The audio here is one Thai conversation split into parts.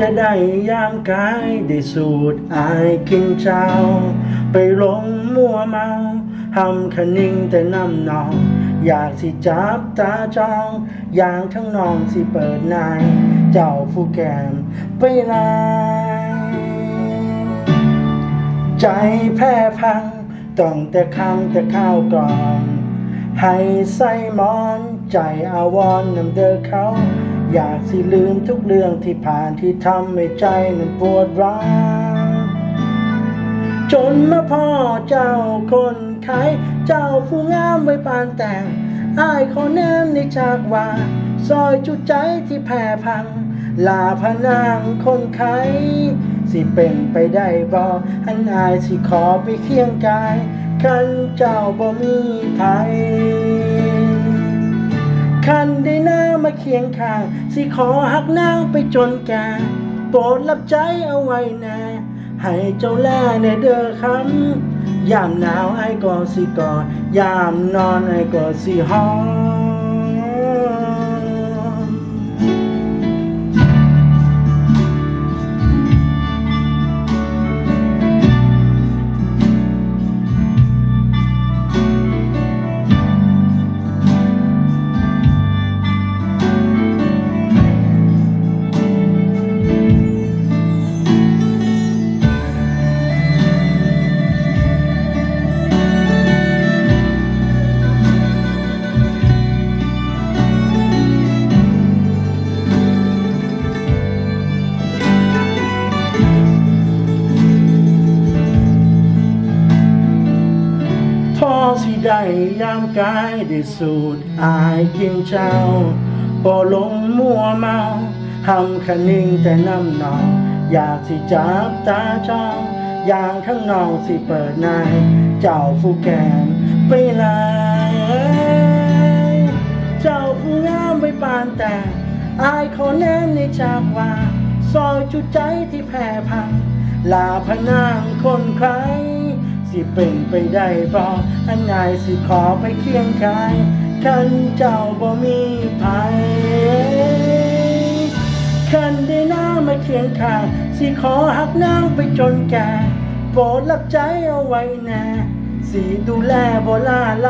ถ้าได้ยามกายได้สูดอายกินเจ้า ไปหลงมัวเมาหำคะนิ่งแต่น้ำนอง อยากสิจับตาจองอย่างทั้งนองสิเปิดนาย เจ้าผู้แกมไปลายใจแพ้พังต้องแต่คำแต่ข้าวก่องให้ใส่หมอนใจอาวรณ์นำเดินเขา อยากสิลืมทุกเรื่องที่ผ่านที่ทำให้ใจนั้นปวดร้าวจนมาพ่อเจ้าคนขายเจ้าผู้งามไว้ปานแต่งอายขอแนมในจากว่าซอยจุดใจที่แผ่พัง ลาพนางคนไข้สิเป็นไปได้บ่อันอายสิขอไปเคียงกาย คันเจ้าบ่มีภัย คันได้หน้ามาเคียงข้างสิขอหักนางไปจนแก่โปรดรับใจเอาไว้แน่ให้เจ้าแล่ในเด้อคำยามหนาวไอ้ก็สิกอดยามนอนไอ้ก็สิหอม พ่อสิได้ยามกายได้สูดอายเพียงเจ้าบ่ลงมัวเมาหำคนิ่งแต่น้ำนองอยากสิจับตาจ้องอย่างทั้งน้องสิเปิดนายเจ้าผู้แกมไปลายเจ้าผู้งามไปปานแต่อายขอแนมในจากว่าซอยจุดใจที่แผ่พังลาพนางคนใคร สิเป็นไปได้บ่อันนายสิขอไปเคียงกายคันเจ้าบ่มีภัยคันได้น้ามาเคียงข้างสิขอหักนางไปจนแก่โปรดรับใจเอาไว้แน่สิดูแลบ่ลาไหล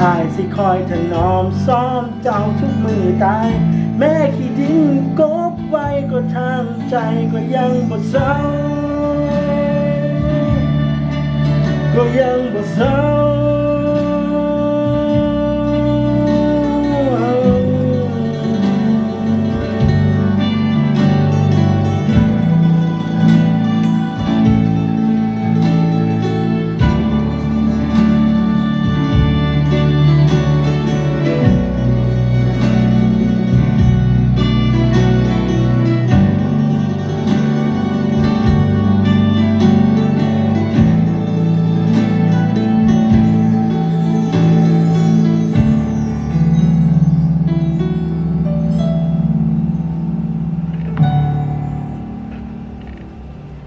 อายสิคอยถนอมซ้อมเจ้าทุกมือตาย แม่ขี้ดินกบไว้ก็ทางใจก็ยังบ่เศร้า ก็ยังบ่เศร้า